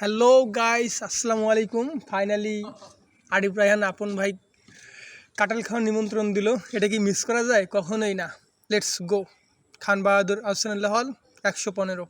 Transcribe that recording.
Hello guys, আসসালামু আলাইকুম। Finally Arif Raihan আপন ভাই কাটাল খাওয়ার নিমন্ত্রণ দিল। এটা কি মিস করা যায়? কখনোই না। Let's go Khan Bahadur Ahsanullah hall, একশো পনেরো।